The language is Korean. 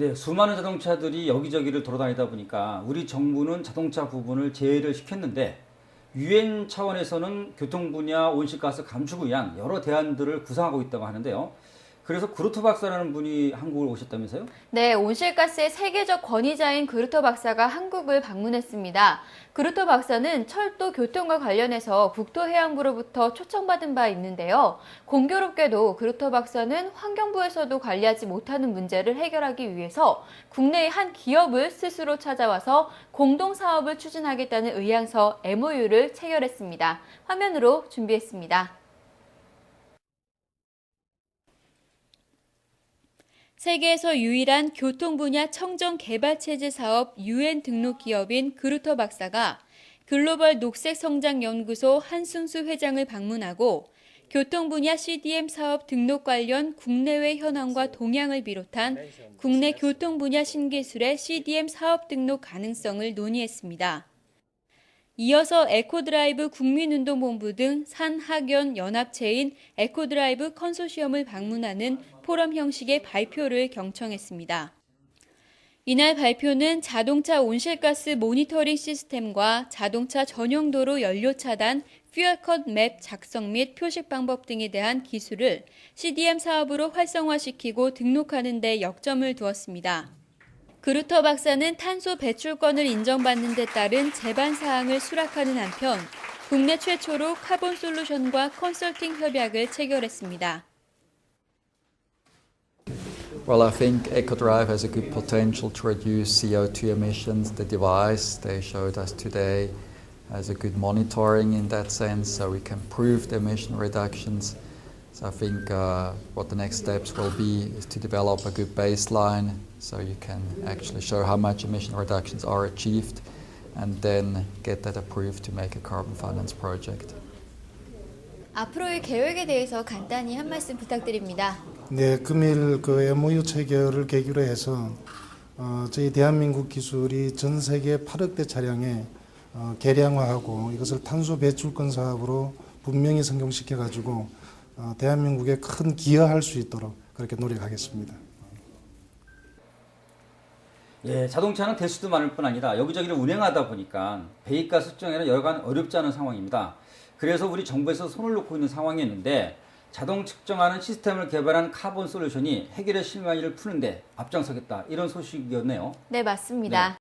네, 수많은 자동차들이 여기저기를 돌아다니다 보니까 우리 정부는 자동차 부분을 제외를 시켰는데 유엔 차원에서는 교통 분야 온실가스 감축을 위한 여러 대안들을 구상하고 있다고 하는데요. 그래서 그루트 박사라는 분이 한국을 오셨다면서요? 네, 온실가스의 세계적 권위자인 그루터 박사가 한국을 방문했습니다. 그루터 박사는 철도 교통과 관련해서 국토해양부로부터 초청받은 바 있는데요. 공교롭게도 그루터 박사는 환경부에서도 관리하지 못하는 문제를 해결하기 위해서 국내의 한 기업을 스스로 찾아와서 공동 사업을 추진하겠다는 의향서 MOU를 체결했습니다. 화면으로 준비했습니다. 세계에서 유일한 교통 분야 청정 개발 체제 사업 UN 등록 기업인 그루터 박사가 글로벌 녹색 성장 연구소 한승수 회장을 방문하고 교통 분야 CDM 사업 등록 관련 국내외 현황과 동향을 비롯한 국내 교통 분야 신기술의 CDM 사업 등록 가능성을 논의했습니다. 이어서 에코드라이브 국민운동본부 등 산학연 연합체인 에코드라이브 컨소시엄을 방문하는 포럼 형식의 발표를 경청했습니다. 이날 발표는 자동차 온실가스 모니터링 시스템과 자동차 전용 도로 연료 차단, 퓨얼컷 맵 작성 및 표식 방법 등에 대한 기술을 CDM 사업으로 활성화시키고 등록하는 데 역점을 두었습니다. 그루터 박사는 탄소 배출권을 인정받는 데 따른 제반 사항을 수락하는 한편 국내 최초로 카본 솔루션과 컨설팅 협약을 체결했습니다. Well, I think EcoDrive has a good potential to reduce CO2 emissions. The device they showed us today has a good monitoring in that sense, so we can prove the emission reductions. So I think uh, what the next steps will be is to develop a good baseline so you can actually show how much emission reductions are achieved and then get that approved to make a carbon finance project. 앞으로의 계획에 대해서 간단히 한 말씀 부탁드립니다. 네, 금일 그 MOU 체결을 계기로 해서 어, 저희 대한민국 기술이 전 세계 8억 대 차량에 어, 개량화하고 이것을 탄소 배출권 사업으로 분명히 성공시켜 가지고 어, 대한민국에 큰 기여할 수 있도록 그렇게 노력하겠습니다. 예, 자동차는 대수도 많을 뿐 아니라 여기저기를 운행하다 보니까 배기가스 측정에는 여간 어렵지 않은 상황입니다. 그래서 우리 정부에서 손을 놓고 있는 상황이었는데 자동 측정하는 시스템을 개발한 카본 솔루션이 해결의 실마리를 푸는데 앞장서겠다 이런 소식이었네요. 네, 맞습니다.